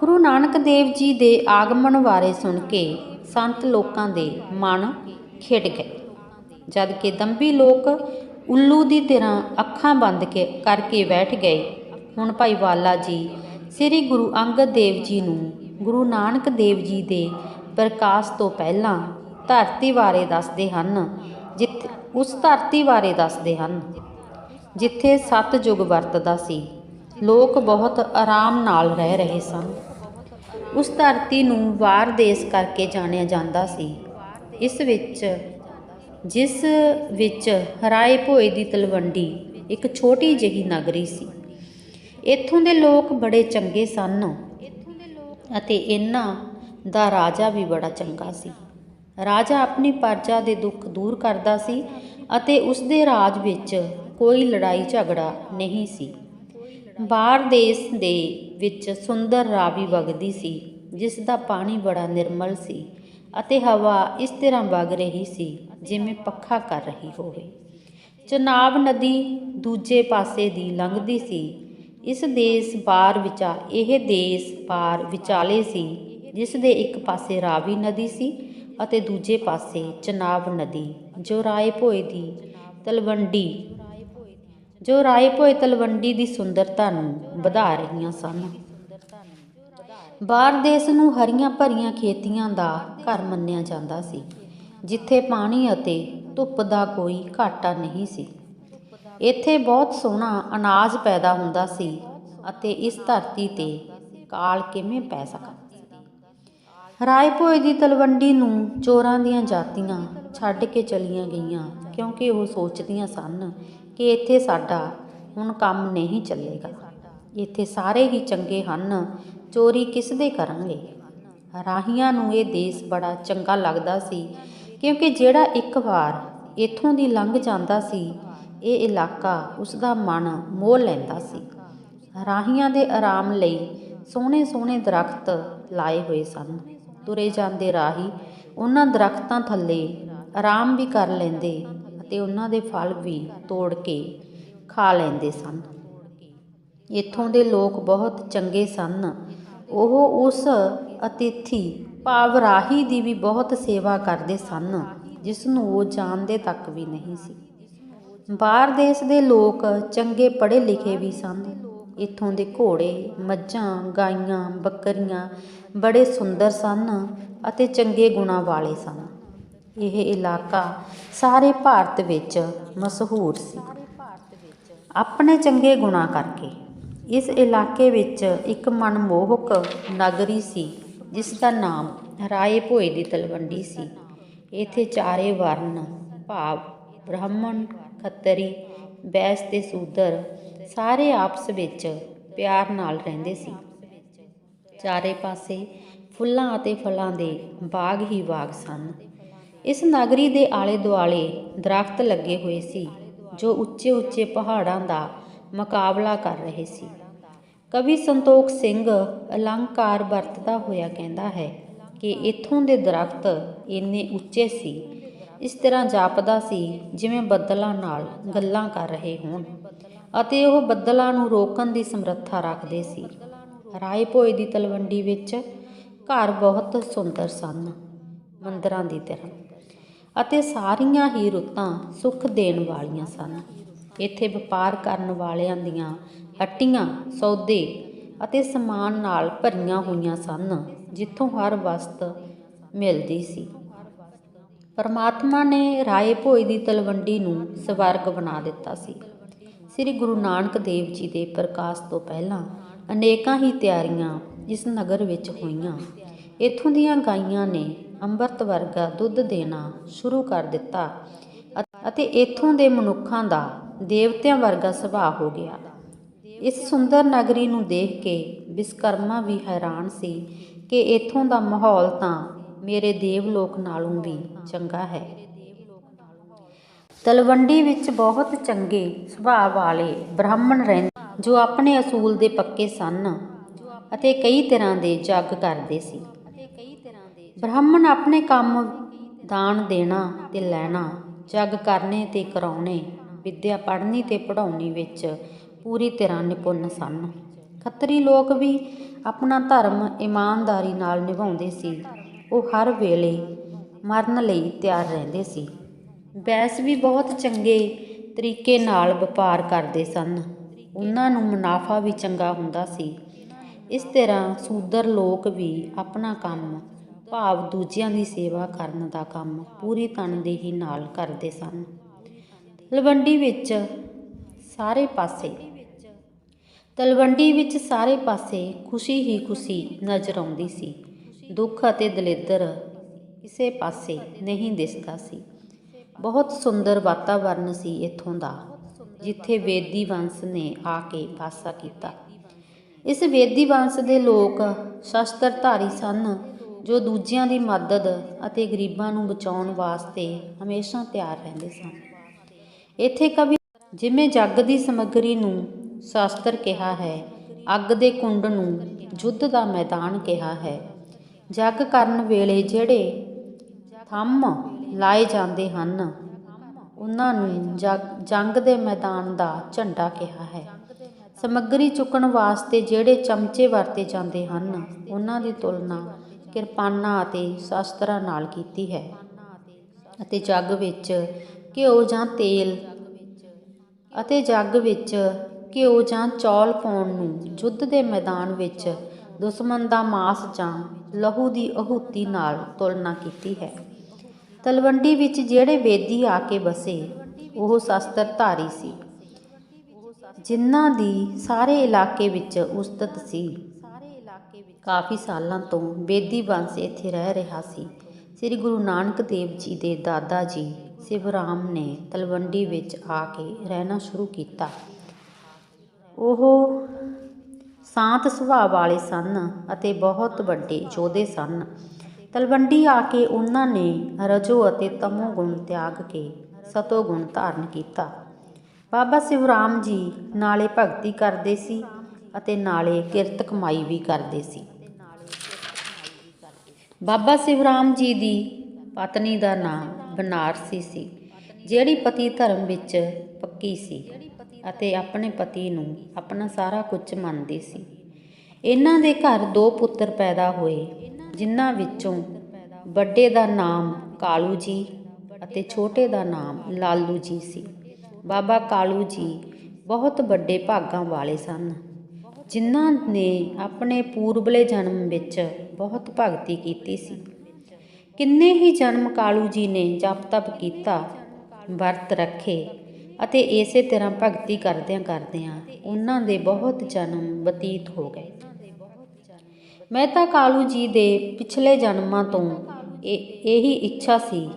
ਗੁਰੂ ਨਾਨਕ ਦੇਵ ਜੀ ਦੇ ਆਗਮਨ ਬਾਰੇ ਸੁਣ ਕੇ ਸੰਤ ਲੋਕਾਂ ਦੇ ਮਨ ਖਿੜ ਗਏ। ਜਦ ਕਿ ਦੰਭੀ ਲੋਕ ਉੱਲੂ ਦੀ ਤਰ੍ਹਾਂ ਅੱਖਾਂ ਬੰਦ ਕੇ ਕਰਕੇ ਬੈਠ ਗਏ। ਹੁਣ ਭਾਈ ਵਾਲਾ ਜੀ, ਸ੍ਰੀ ਗੁਰੂ ਅੰਗਦ ਦੇਵ ਜੀ ਨੂੰ ਗੁਰੂ ਨਾਨਕ ਦੇਵ ਜੀ ਦੇ ਪ੍ਰਕਾਸ਼ ਤੋਂ ਪਹਿਲਾਂ ਧਰਤੀ ਬਾਰੇ ਦੱਸਦੇ ਹਨ ਉਸ ਧਰਤੀ ਬਾਰੇ ਦੱਸਦੇ ਹਨ, ਜਿੱਥੇ ਸਤਜੁਗ ਵਰਤਦਾ ਸੀ। ਲੋਕ ਬਹੁਤ ਆਰਾਮ ਨਾਲ ਰਹਿ ਰਹੇ ਸਨ। ਉਸ ਧਰਤੀ ਨੂੰ ਵਾਰ ਦੇਸ਼ ਕਰਕੇ ਜਾਣਿਆ ਜਾਂਦਾ ਸੀ। ਇਸ ਵਿੱਚ, ਜਿਸ ਵਿੱਚ ਹਰਾਏ ਭੋਏ ਦੀ ਤਲਵੰਡੀ ਇੱਕ ਛੋਟੀ ਜਿਹੀ ਨਗਰੀ ਸੀ। ਇੱਥੋਂ ਦੇ ਲੋਕ ਬੜੇ ਚੰਗੇ ਸਨ ਅਤੇ ਇਹਨਾਂ ਦਾ ਰਾਜਾ ਵੀ ਬੜਾ ਚੰਗਾ ਸੀ। ਰਾਜਾ ਆਪਣੀ ਪਰਜਾ ਦੇ ਦੁੱਖ ਦੂਰ ਕਰਦਾ ਸੀ ਅਤੇ ਉਸ ਦੇ ਰਾਜ ਵਿੱਚ ਕੋਈ ਲੜਾਈ ਝਗੜਾ ਨਹੀਂ ਸੀ। ਬਾਹਰ ਦੇਸ਼ ਦੇ ਵਿੱਚ ਸੁੰਦਰ ਰਾਵੀ ਵਗਦੀ ਸੀ ਜਿਸ ਦਾ ਪਾਣੀ ਬੜਾ ਨਿਰਮਲ ਸੀ ਅਤੇ ਹਵਾ ਇਸ ਤਰ੍ਹਾਂ ਵਗ ਰਹੀ ਸੀ ਜਿਵੇਂ ਪੱਖਾ ਕਰ ਰਹੀ ਹੋਵੇ। ਚਨਾਬ ਨਦੀ ਦੂਜੇ ਪਾਸੇ ਦੀ ਲੰਘਦੀ ਸੀ। ਇਸ ਦੇਸ਼ ਬਾਰ ਵਿਚਾ, ਇਹ ਦੇਸ਼ ਬਾਰ ਵਿਚਾਲੇ ਸੀ ਜਿਸ ਦੇ ਇੱਕ ਪਾਸੇ ਰਾਵੀ ਨਦੀ ਸੀ ਅਤੇ ਦੂਜੇ ਪਾਸੇ ਚਨਾਬ ਨਦੀ, ਜੋ ਰਾਏ ਭੋਏ ਦੀ ਤਲਵੰਡੀ, ਜੋ ਰਾਏ ਭੋਏ ਤਲਵੰਡੀ ਦੀ ਸੁੰਦਰਤਾ ਨੂੰ ਵਧਾ ਰਹੀਆਂ ਸਨ। ਬਾਹਰ ਦੇਸ਼ ਨੂੰ ਹਰੀਆਂ ਭਰੀਆਂ ਖੇਤੀਆਂ ਦਾ ਘਰ ਮੰਨਿਆ ਜਾਂਦਾ ਸੀ, ਜਿੱਥੇ ਪਾਣੀ ਅਤੇ ਧੁੱਪ ਦਾ ਕੋਈ ਘਾਟਾ ਨਹੀਂ ਸੀ। ਇੱਥੇ ਬਹੁਤ ਸੋਹਣਾ ਅਨਾਜ ਪੈਦਾ ਹੁੰਦਾ ਸੀ ਅਤੇ ਇਸ ਧਰਤੀ ਤੇ ਕਾਲ ਕਿਵੇਂ ਪੈ ਸਕਦਾ? ਰਾਏ ਭੋਏ ਦੀ ਤਲਵੰਡੀ ਨੂੰ ਚੋਰਾਂ ਦੀਆਂ ਜਾਤੀਆਂ ਛੱਡ ਕੇ ਚਲੀਆਂ ਗਈਆਂ, ਕਿਉਂਕਿ ਉਹ ਸੋਚਦੀਆਂ ਸਨ ਕਿ ਇੱਥੇ ਸਾਡਾ ਹੁਣ ਕੰਮ ਨਹੀਂ ਚੱਲੇਗਾ। ਇੱਥੇ ਸਾਰੇ ਹੀ ਚੰਗੇ ਹਨ, ਚੋਰੀ ਕਿਸ ਦੇ ਕਰਾਂਗੇ ਰਾਹੀਆਂ ਨੂੰ ਇਹ ਦੇਸ਼ ਬੜਾ ਚੰਗਾ ਲੱਗਦਾ ਸੀ, ਕਿਉਂਕਿ ਜਿਹੜਾ ਇੱਕ ਵਾਰ ਇੱਥੋਂ ਦੀ ਲੰਘ ਜਾਂਦਾ ਸੀ, ਇਹ ਇਲਾਕਾ ਉਸ ਦਾ ਮਨ ਮੋਹ ਲੈਂਦਾ ਸੀ। ਰਾਹੀਆਂ ਦੇ ਆਰਾਮ ਲਈ ਸੋਹਣੇ ਸੋਹਣੇ ਦਰਖਤ ਲਾਏ ਹੋਏ ਸਨ। ਤੁਰੇ ਜਾਂਦੇ ਰਾਹੀ, ਉਹਨਾਂ ਦਰਖਤਾਂ ਥੱਲੇ ਆਰਾਮ ਵੀ ਕਰ ਲੈਂਦੇ ਅਤੇ ਉਹਨਾਂ ਦੇ ਫਲ ਵੀ ਤੋੜ ਕੇ ਖਾ ਲੈਂਦੇ ਸਨ। ਇੱਥੋਂ ਦੇ ਲੋਕ ਬਹੁਤ ਚੰਗੇ ਸਨ। ਉਹ ਉਸ ਅਤਿਥੀ ਭਾਵ ਰਾਹੀ ਦੀ ਵੀ ਬਹੁਤ ਸੇਵਾ ਕਰਦੇ ਸਨ, ਜਿਸ ਨੂੰ ਉਹ ਜਾਣਦੇ ਤੱਕ ਵੀ ਨਹੀਂ ਸੀ। ਬਾਹਰ ਦੇਸ਼ ਦੇ ਲੋਕ ਚੰਗੇ ਪੜ੍ਹੇ ਲਿਖੇ ਵੀ ਸਨ। ਇੱਥੋਂ ਦੇ ਘੋੜੇ, ਮੱਝਾਂ, ਗਾਈਆਂ, ਬੱਕਰੀਆਂ ਬੜੇ ਸੁੰਦਰ ਸਨ ਅਤੇ ਚੰਗੇ ਗੁਣਾਂ ਵਾਲੇ ਸਨ। ਇਹ ਇਲਾਕਾ ਸਾਰੇ ਭਾਰਤ ਵਿੱਚ ਮਸ਼ਹੂਰ ਸੀ। ਆਪਣੇ ਚੰਗੇ ਗੁਣਾਂ ਕਰਕੇ ਇਸ ਇਲਾਕੇ ਵਿੱਚ ਇੱਕ ਮਨਮੋਹਕ ਨਗਰੀ ਸੀ, ਜਿਸ ਦਾ ਨਾਮ ਰਾਏ ਭੋਏ ਦੀ ਤਲਵੰਡੀ ਸੀ। ਇੱਥੇ ਚਾਰੇ ਵਰਨ ਭਾਵ, ਬ੍ਰਾਹਮਣ, ਖੱਤਰੀ, ਬੈਸ ਤੇ ਸੂਦਰ ਸਾਰੇ ਆਪਸ ਵਿੱਚ ਪਿਆਰ ਨਾਲ ਰਹਿੰਦੇ ਸੀ। ਚਾਰੇ ਪਾਸੇ ਫੁੱਲਾਂ ਅਤੇ ਫਲਾਂ ਦੇ ਬਾਗ ਹੀ ਬਾਗ ਸਨ। ਇਸ ਨਗਰੀ ਦੇ ਆਲੇ ਦੁਆਲੇ ਦਰਖਤ ਲੱਗੇ ਹੋਏ ਸੀ, ਜੋ ਉੱਚੇ ਉੱਚੇ ਪਹਾੜਾਂ ਦਾ ਮੁਕਾਬਲਾ ਕਰ ਰਹੇ ਸੀ। ਕਵੀ ਸੰਤੋਖ ਸਿੰਘ ਅਲੰਕਾਰ ਵਰਤਦਾ ਹੋਇਆ ਕਹਿੰਦਾ ਹੈ ਕਿ ਇੱਥੋਂ ਦੇ ਦਰਖਤ ਇੰਨੇ ਉੱਚੇ ਸੀ, ਇਸ ਤਰ੍ਹਾਂ ਜਾਪਦਾ ਸੀ ਜਿਵੇਂ ਬੱਦਲਾਂ ਨਾਲ ਗੱਲਾਂ ਕਰ ਰਹੇ ਹੋਣ। ਅਤੇ ਉਹ ਬੱਦਲਾਂ ਨੂੰ ਰੋਕਣ ਦੀ ਸਮਰੱਥਾ ਰੱਖਦੇ ਸੀ। ਰਾਏ ਭੋਏ ਦੀ ਤਲਵੰਡੀ ਵਿੱਚ ਘਰ ਬਹੁਤ ਸੁੰਦਰ ਸਨ, ਮੰਦਰਾਂ ਦੀ ਤਰ੍ਹਾਂ, ਅਤੇ ਸਾਰੀਆਂ ਹੀ ਰੁੱਤਾਂ ਸੁੱਖ ਦੇਣ ਵਾਲੀਆਂ ਸਨ। ਇੱਥੇ ਵਪਾਰ ਕਰਨ ਵਾਲਿਆਂ ਦੀਆਂ ਹੱਟੀਆਂ, ਸੌਦੇ ਅਤੇ ਸਮਾਨ ਨਾਲ ਭਰੀਆਂ ਹੋਈਆਂ ਸਨ, ਜਿੱਥੋਂ ਹਰ ਵਸਤ ਮਿਲਦੀ ਸੀ। ਪਰਮਾਤਮਾ ਨੇ ਰਾਏ ਭੋਏ ਦੀ ਤਲਵੰਡੀ ਨੂੰ ਸਵਰਗ ਬਣਾ ਦਿੱਤਾ ਸੀ। ਸ੍ਰੀ ਗੁਰੂ ਨਾਨਕ ਦੇਵ ਜੀ ਦੇ ਪ੍ਰਕਾਸ਼ ਤੋਂ ਪਹਿਲਾਂ ਅਨੇਕਾਂ ਹੀ ਤਿਆਰੀਆਂ ਇਸ ਨਗਰ ਵਿੱਚ ਹੋਈਆਂ। ਇੱਥੋਂ ਦੀਆਂ ਗਾਈਆਂ ਨੇ ਅੰਮ੍ਰਿਤ ਵਰਗਾ ਦੁੱਧ ਦੇਣਾ ਸ਼ੁਰੂ ਕਰ ਦਿੱਤਾ ਅਤੇ ਇੱਥੋਂ ਦੇ ਮਨੁੱਖਾਂ ਦਾ ਦੇਵਤਿਆਂ ਵਰਗਾ ਸੁਭਾਅ ਹੋ ਗਿਆ। ਇਸ ਸੁੰਦਰ ਨਗਰੀ ਨੂੰ ਦੇਖ ਕੇ ਵਿਸਕਰਮਾ ਵੀ ਹੈਰਾਨ ਸੀ ਕਿ ਇੱਥੋਂ ਦਾ ਮਾਹੌਲ ਤਾਂ ਮੇਰੇ ਦੇਵ ਲੋਕ ਨਾਲੋਂ ਵੀ ਚੰਗਾ ਹੈ। ਤਲਵੰਡੀ ਵਿੱਚ ਬਹੁਤ ਚੰਗੇ ਸੁਭਾਅ ਵਾਲੇ ਬ੍ਰਾਹਮਣ ਰਹਿੰਦੇ ਜੋ ਆਪਣੇ ਅਸੂਲ ਦੇ ਪੱਕੇ ਸਨ ਅਤੇ ਕਈ ਤਰ੍ਹਾਂ ਦੇ ਜੱਗ ਕਰਦੇ ਸੀ। ਬ੍ਰਾਹਮਣ ਆਪਣੇ ਕੰਮ ਦਾਨ ਦੇਣਾ ਤੇ ਲੈਣਾ, ਜੱਗ ਕਰਨੇ ਤੇ ਕਰਾਉਣੇ, ਵਿੱਦਿਆ ਪੜ੍ਹਨੀ ਤੇ ਪੜ੍ਹਾਉਣੀ ਵਿੱਚ ਪੂਰੀ ਤਰ੍ਹਾਂ ਨਿਪੁੰਨ ਸਨ। ਖੱਤਰੀ ਲੋਕ ਵੀ ਆਪਣਾ ਧਰਮ ਇਮਾਨਦਾਰੀ ਨਾਲ ਨਿਭਾਉਂਦੇ ਸੀ। ਉਹ ਹਰ ਵੇਲੇ ਮਰਨ ਲਈ ਤਿਆਰ ਰਹਿੰਦੇ ਸੀ। ਬੈਸ ਵੀ ਬਹੁਤ ਚੰਗੇ ਤਰੀਕੇ ਨਾਲ ਵਪਾਰ ਕਰਦੇ ਸਨ। ਉਹਨਾਂ ਨੂੰ ਮੁਨਾਫਾ ਵੀ ਚੰਗਾ ਹੁੰਦਾ ਸੀ। ਇਸ ਤਰ੍ਹਾਂ ਸੂਦਰ ਲੋਕ ਵੀ ਆਪਣਾ ਕੰਮ, ਭਾਵ ਦੂਜਿਆਂ ਦੀ ਸੇਵਾ ਕਰਨ ਦਾ ਕੰਮ ਪੂਰੀ ਤਨਦੇਹੀ ਨਾਲ ਕਰਦੇ ਸਨ। ਤਲਵੰਡੀ ਵਿੱਚ ਸਾਰੇ ਪਾਸੇ, ਤਲਵੰਡੀ ਵਿੱਚ ਸਾਰੇ ਪਾਸੇ ਖੁਸ਼ੀ ਹੀ ਖੁਸ਼ੀ ਨਜ਼ਰ ਆਉਂਦੀ ਸੀ। ਦੁੱਖ ਅਤੇ ਦਲਿੱਦਰ ਕਿਸੇ ਪਾਸੇ ਨਹੀਂ ਦਿਸਦਾ ਸੀ। ਬਹੁਤ ਸੁੰਦਰ ਵਾਤਾਵਰਨ ਸੀ ਇੱਥੋਂ ਦਾ, ਜਿੱਥੇ ਵੇਦੀ ਵੰਸ਼ ਨੇ ਆ ਕੇ ਵਾਸਾ ਕੀਤਾ। ਇਸ ਵੇਦੀ ਵੰਸ਼ ਦੇ ਲੋਕ ਸ਼ਸਤਰਧਾਰੀ ਸਨ, ਜੋ ਦੂਜਿਆਂ ਦੀ ਮਦਦ ਅਤੇ ਗਰੀਬਾਂ ਨੂੰ ਬਚਾਉਣ ਵਾਸਤੇ ਹਮੇਸ਼ਾ ਤਿਆਰ ਰਹਿੰਦੇ ਸਨ। ਇੱਥੇ ਕਵੀ ਜਿਵੇਂ ਜੱਗ ਦੀ ਸਮੱਗਰੀ ਨੂੰ ਸ਼ਾਸਤਰ ਕਿਹਾ ਹੈ, ਅੱਗ ਦੇ ਕੁੰਡ ਨੂੰ ਯੁੱਧ ਦਾ ਮੈਦਾਨ ਕਿਹਾ ਹੈ। ਜੱਗ ਕਰਨ ਵੇਲੇ ਜਿਹੜੇ ਥੰਮ ਲਾਏ ਜਾਂਦੇ ਹਨ। ਉਹਨਾਂ ਨੂੰ ਜਗ, ਜੰਗ ਦੇ ਮੈਦਾਨ ਦਾ ਝੰਡਾ ਕਿਹਾ ਹੈ। ਸਮੱਗਰੀ ਚੁੱਕਣ ਵਾਸਤੇ ਜਿਹੜੇ ਚਮਚੇ ਵਰਤੇ ਜਾਂਦੇ ਹਨ, ਉਹਨਾਂ ਦੀ ਤੁਲਨਾ ਕਿਰਪਾਨਾਂ ਅਤੇ ਸ਼ਾਸਤਰਾਂ ਨਾਲ ਕੀਤੀ ਹੈ। ਅਤੇ ਜੱਗ ਵਿੱਚ ਘਿਓ ਜਾਂ ਤੇਲ, ਅਤੇ ਜੱਗ ਵਿੱਚ ਘਿਓ ਜਾਂ ਚੌਲ ਪਾਉਣ ਨੂੰ ਯੁੱਧ ਦੇ ਮੈਦਾਨ ਵਿੱਚ ਦੁਸ਼ਮਣ ਦਾ ਮਾਸ ਜਾਂ ਲਹੂ ਦੀ ਆਹੂਤੀ ਨਾਲ ਤੁਲਨਾ ਕੀਤੀ ਹੈ। ਤਲਵੰਡੀ ਵਿੱਚ ਜਿਹੜੇ ਵੇਦੀ ਆ ਕੇ ਬਸੇ, ਉਹ ਸ਼ਸਤਰਧਾਰੀ ਸੀ। ਜਿਨ੍ਹਾਂ ਦੀ ਸਾਰੇ ਇਲਾਕੇ ਵਿੱਚ ਉਸਤਤ ਸੀ। ਕਾਫੀ ਸਾਲਾਂ ਤੋਂ ਬੇਦੀ ਬੰਸ ਇੱਥੇ ਰਹਿ ਰਿਹਾ ਸੀ। ਸ੍ਰੀ ਗੁਰੂ ਨਾਨਕ ਦੇਵ ਜੀ ਦੇ ਦਾਦਾ ਜੀ ਸਿਵਰਾਮ ਨੇ ਤਲਵੰਡੀ ਵਿੱਚ ਆ ਕੇ ਰਹਿਣਾ ਸ਼ੁਰੂ ਕੀਤਾ। ਉਹ ਸ਼ਾਂਤ ਸੁਭਾਅ ਵਾਲੇ ਸਨ ਅਤੇ ਬਹੁਤ ਵੱਡੇ ਯੋਧੇ ਸਨ। ਤਲਵੰਡੀ ਆ ਕੇ ਉਹਨਾਂ ਨੇ ਰਜੋ ਅਤੇ ਤਮੋ ਗੁਣ ਤਿਆਗ ਕੇ ਸਤੋ ਗੁਣ ਧਾਰਨ ਕੀਤਾ। ਬਾਬਾ ਸਿਵਰਾਮ ਜੀ ਨਾਲੇ ਭਗਤੀ ਕਰਦੇ ਸੀ ਅਤੇ ਨਾਲੇ ਕਿਰਤ ਕਮਾਈ ਵੀ ਕਰਦੇ ਸੀ। ਬਾਬਾ ਸਿਵਰਾਮ ਜੀ ਦੀ ਪਤਨੀ ਦਾ ਨਾਮ ਬਨਾਰਸੀ ਸੀ, ਜਿਹੜੀ ਪਤੀ ਧਰਮ ਵਿੱਚ ਪੱਕੀ ਸੀ ਅਤੇ ਆਪਣੇ ਪਤੀ ਨੂੰ ਆਪਣਾ ਸਾਰਾ ਕੁਝ ਮੰਨਦੀ ਸੀ। ਇਹਨਾਂ ਦੇ ਘਰ ਦੋ ਪੁੱਤਰ ਪੈਦਾ ਹੋਏ। ਜਿਨ੍ਹਾਂ ਵਿੱਚੋਂ ਵੱਡੇ ਦਾ ਨਾਮ ਕਾਲੂ ਜੀ ਅਤੇ ਛੋਟੇ ਦਾ ਨਾਮ ਲਾਲੂ ਜੀ ਸੀ। ਬਾਬਾ ਕਾਲੂ ਜੀ ਬਹੁਤ ਵੱਡੇ ਭਾਗਾਂ ਵਾਲੇ ਸਨ, ਜਿਨ੍ਹਾਂ ਨੇ ਆਪਣੇ ਪੂਰਬਲੇ ਜਨਮ ਵਿੱਚ ਬਹੁਤ ਭਗਤੀ ਕੀਤੀ ਸੀ। ਕਿੰਨੇ ਹੀ ਜਨਮ ਕਾਲੂ ਜੀ ਨੇ ਜਪ ਤਪ ਕੀਤਾ, ਵਰਤ ਰੱਖੇ ਅਤੇ ਇਸੇ ਤਰ੍ਹਾਂ ਭਗਤੀ ਕਰਦਿਆਂ ਕਰਦਿਆਂ ਉਹਨਾਂ ਦੇ ਬਹੁਤ ਜਨਮ ਬਤੀਤ ਹੋ ਗਏ। ਮਹਿਤਾ ਕਾਲੂ ਜੀ ਦੇ ਪਿਛਲੇ ਜਨਮਾਂ ਤੋਂ ਇਹ, ਇਹੀ ਇੱਛਾ ਸੀ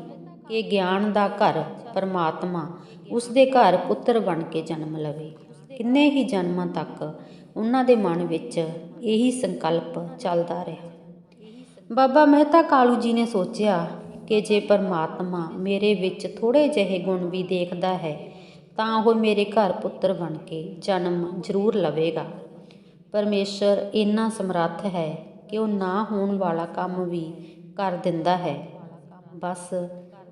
ਕਿ ਗਿਆਨ ਦਾ ਘਰ ਪਰਮਾਤਮਾ ਉਸ ਦੇ ਘਰ ਪੁੱਤਰ ਬਣ ਕੇ ਜਨਮ ਲਵੇ। ਕਿੰਨੇ ਹੀ ਜਨਮਾਂ ਤੱਕ ਉਹਨਾਂ ਦੇ ਮਨ ਵਿੱਚ ਇਹੀ ਸੰਕਲਪ ਚੱਲਦਾ ਰਿਹਾ। ਬਾਬਾ ਮਹਿਤਾ ਕਾਲੂ ਜੀ ਨੇ ਸੋਚਿਆ ਕਿ ਜੇ ਪਰਮਾਤਮਾ ਮੇਰੇ ਵਿੱਚ ਥੋੜੇ ਜਿਹੇ ਗੁਣ ਵੀ ਦੇਖਦਾ ਹੈ, ਤਾਂ ਉਹ ਮੇਰੇ ਘਰ ਪੁੱਤਰ ਬਣ ਕੇ ਜਨਮ ਜ਼ਰੂਰ ਲਵੇਗਾ। ਪਰਮੇਸ਼ਰ ਇੰਨਾ ਸਮਰੱਥ ਹੈ ਕਿ ਉਹ ਨਾ ਹੋਣ ਵਾਲਾ ਕੰਮ ਵੀ ਕਰ ਦਿੰਦਾ ਹੈ। ਬਸ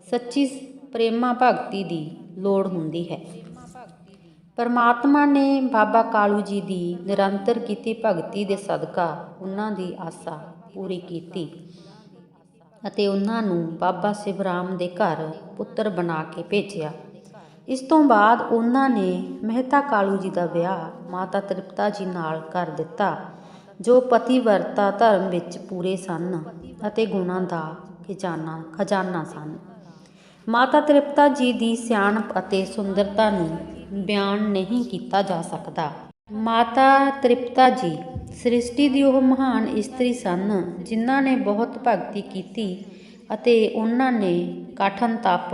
ਸੱਚੀ ਪ੍ਰੇਮਾ ਭਗਤੀ ਦੀ ਲੋੜ ਹੁੰਦੀ ਹੈ। ਪਰਮਾਤਮਾ ਨੇ ਬਾਬਾ ਕਾਲੂ ਜੀ ਦੀ ਨਿਰੰਤਰ ਕੀਤੀ ਭਗਤੀ ਦੇ ਸਦਕਾ ਉਹਨਾਂ ਦੀ ਆਸਾ ਪੂਰੀ ਕੀਤੀ ਅਤੇ ਉਹਨਾਂ ਨੂੰ ਬਾਬਾ ਸਿਵਰਾਮ ਦੇ ਘਰ ਪੁੱਤਰ ਬਣਾ ਕੇ ਭੇਜਿਆ। ਇਸ ਤੋਂ ਬਾਅਦ ਉਹਨਾਂ ਨੇ ਮਹਿਤਾ ਕਾਲੂ ਜੀ ਦਾ ਵਿਆਹ ਮਾਤਾ ਤ੍ਰਿਪਤਾ ਜੀ ਨਾਲ ਕਰ ਦਿੱਤਾ, ਜੋ ਪਤੀਵਰਤਾ ਧਰਮ ਵਿੱਚ ਪੂਰੇ ਸਨ ਅਤੇ ਗੁਣਾਂ ਦਾ ਖਜ਼ਾਨਾ ਖਜ਼ਾਨਾ ਸਨ। ਮਾਤਾ ਤ੍ਰਿਪਤਾ ਜੀ ਦੀ ਸਿਆਣਪ ਅਤੇ ਸੁੰਦਰਤਾ ਨੂੰ ਬਿਆਨ ਨਹੀਂ ਕੀਤਾ ਜਾ ਸਕਦਾ। ਮਾਤਾ ਤ੍ਰਿਪਤਾ ਜੀ ਸ੍ਰਿਸ਼ਟੀ ਦੀ ਉਹ ਮਹਾਨ ਇਸਤਰੀ ਸਨ, ਜਿਨ੍ਹਾਂ ਨੇ ਬਹੁਤ ਭਗਤੀ ਕੀਤੀ ਅਤੇ ਉਹਨਾਂ ਨੇ ਕਠਨ ਤਪ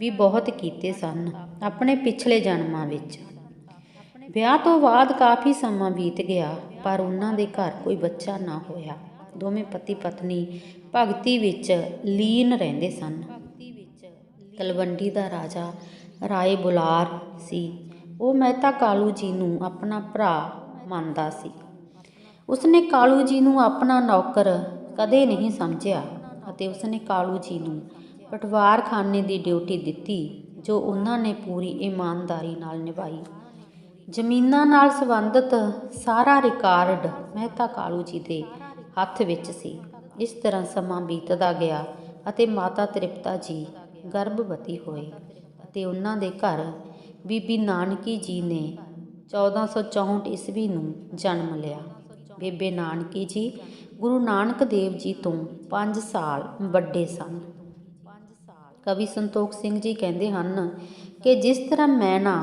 ਵੀ ਬਹੁਤ ਕੀਤੇ ਸਨ ਆਪਣੇ ਪਿਛਲੇ ਜਨਮਾਂ ਵਿੱਚ। ਵਿਆਹ ਤੋਂ ਬਾਅਦ ਕਾਫੀ ਸਮਾਂ ਬੀਤ ਗਿਆ, ਪਰ ਉਹਨਾਂ ਦੇ ਘਰ ਕੋਈ ਬੱਚਾ ਨਾ ਹੋਇਆ। ਦੋਵੇਂ ਪਤੀ ਪਤਨੀ ਭਗਤੀ ਵਿੱਚ ਲੀਨ ਰਹਿੰਦੇ ਸਨ। ਤਲਵੰਡੀ ਦਾ ਰਾਜਾ ਰਾਏ ਬੁਲਾਰ ਸੀ। ਉਹ ਮਹਿਤਾ ਕਾਲੂ ਜੀ ਨੂੰ ਆਪਣਾ ਭਰਾ ਮੰਨਦਾ ਸੀ। ਉਸਨੇ ਕਾਲੂ ਜੀ ਨੂੰ ਆਪਣਾ ਨੌਕਰ ਕਦੇ ਨਹੀਂ ਸਮਝਿਆ ਅਤੇ ਉਸਨੇ ਕਾਲੂ ਜੀ ਨੂੰ ਪਟਵਾਰਖਾਨੇ ਦੀ ਡਿਊਟੀ ਦਿੱਤੀ, ਜੋ ਉਹਨਾਂ ਨੇ ਪੂਰੀ ਇਮਾਨਦਾਰੀ ਨਾਲ ਨਿਭਾਈ। ਜ਼ਮੀਨਾਂ ਨਾਲ ਸੰਬੰਧਿਤ ਸਾਰਾ ਰਿਕਾਰਡ ਮਹਿਤਾ ਕਾਲੂ ਜੀ ਦੇ ਹੱਥ ਵਿੱਚ ਸੀ। ਇਸ ਤਰ੍ਹਾਂ ਸਮਾਂ ਬੀਤਦਾ ਗਿਆ ਅਤੇ ਮਾਤਾ ਤ੍ਰਿਪਤਾ ਜੀ ਗਰਭਵਤੀ ਹੋਏ ਅਤੇ ਉਹਨਾਂ ਦੇ ਘਰ ਬੀਬੀ ਨਾਨਕੀ ਜੀ ਨੇ 1464 ਈਸਵੀ ਨੂੰ ਜਨਮ ਲਿਆ। ਬੇਬੇ ਨਾਨਕੀ ਜੀ ਗੁਰੂ ਨਾਨਕ ਦੇਵ ਜੀ ਤੋਂ 5 ਸਾਲ ਵੱਡੇ ਸਨ। ਕਵੀ ਸੰਤੋਖ ਸਿੰਘ ਜੀ ਕਹਿੰਦੇ ਹਨ ਕਿ ਜਿਸ ਤਰ੍ਹਾਂ ਮੈਨਾ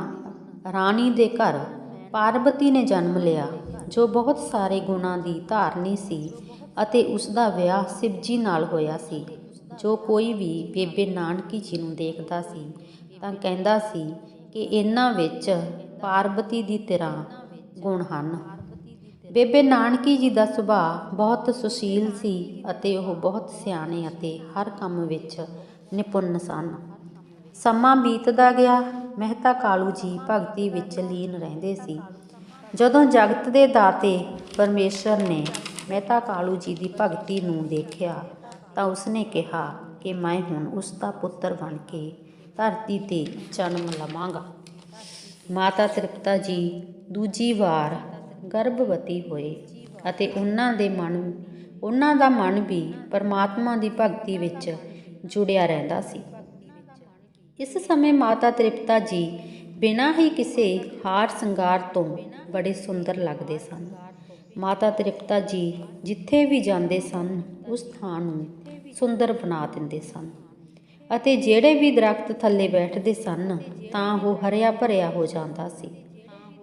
ਰਾਣੀ ਦੇ ਘਰ ਪਾਰਬਤੀ ਨੇ ਜਨਮ ਲਿਆ, ਜੋ ਬਹੁਤ ਸਾਰੇ ਗੁਣਾਂ ਦੀ ਧਾਰਨੀ ਸੀ ਅਤੇ ਉਸ ਦਾ ਵਿਆਹ ਸਿਵਜੀ ਨਾਲ ਹੋਇਆ ਸੀ, ਜੋ ਕੋਈ ਵੀ ਬੇਬੇ ਨਾਨਕੀ ਜੀ ਨੂੰ ਦੇਖਦਾ ਸੀ, ਤਾਂ ਕਹਿੰਦਾ ਸੀ ਕਿ ਇਹਨਾਂ ਵਿੱਚ ਪਾਰਬਤੀ ਦੀ ਤਰ੍ਹਾਂ ਗੁਣ ਹਨ। ਬੇਬੇ ਨਾਨਕੀ ਜੀ ਦਾ ਸੁਭਾਅ ਬਹੁਤ ਸੁਸ਼ੀਲ ਸੀ ਅਤੇ ਉਹ ਬਹੁਤ ਸਿਆਣੇ ਅਤੇ ਹਰ ਕੰਮ ਵਿੱਚ ਨਿਪੁੰਨ ਸਨ। ਸਮਾਂ ਬੀਤਦਾ ਗਿਆ। ਮਹਿਤਾ ਕਾਲੂ ਜੀ ਭਗਤੀ ਵਿੱਚ ਲੀਨ ਰਹਿੰਦੇ ਸੀ। ਜਦੋਂ ਜਗਤ ਦੇ ਦਾਤੇ ਪਰਮੇਸ਼ਰ ਨੇ ਮਹਿਤਾ ਕਾਲੂ ਜੀ ਦੀ ਭਗਤੀ ਨੂੰ ਦੇਖਿਆ, ਤਾਂ ਉਸਨੇ ਕਿਹਾ ਕਿ ਮੈਂ ਹੁਣ ਉਸ ਦਾ ਪੁੱਤਰ ਬਣ ਕੇ ਧਰਤੀ ਤੇ ਜਨਮ ਲਵਾਂਗਾ। ਮਾਤਾ ਤ੍ਰਿਪਤਾ ਜੀ ਦੂਜੀ ਵਾਰ ਗਰਭਵਤੀ ਹੋਏ ਅਤੇ ਉਹਨਾਂ ਦੇ ਮਨ, ਉਹਨਾਂ ਦਾ ਮਨ ਵੀ ਪਰਮਾਤਮਾ ਦੀ ਭਗਤੀ ਵਿੱਚ ਜੁੜਿਆ ਰਹਿੰਦਾ ਸੀ। ਇਸ ਸਮੇਂ ਮਾਤਾ ਤ੍ਰਿਪਤਾ ਜੀ ਬਿਨਾਂ ਹੀ ਕਿਸੇ ਹਾਰ ਸ਼ਿੰਗਾਰ ਤੋਂ ਬੜੇ ਸੁੰਦਰ ਲੱਗਦੇ ਸਨ। ਮਾਤਾ ਤ੍ਰਿਪਤਾ ਜੀ ਜਿੱਥੇ ਵੀ ਜਾਂਦੇ ਸਨ, ਉਸ ਥਾਂ ਨੂੰ ਸੁੰਦਰ ਬਣਾ ਦਿੰਦੇ ਸਨ ਅਤੇ ਜਿਹੜੇ ਵੀ ਦਰਖਤ ਥੱਲੇ ਬੈਠਦੇ ਸਨ, ਤਾਂ ਉਹ ਹਰਿਆ ਭਰਿਆ ਹੋ ਜਾਂਦਾ ਸੀ।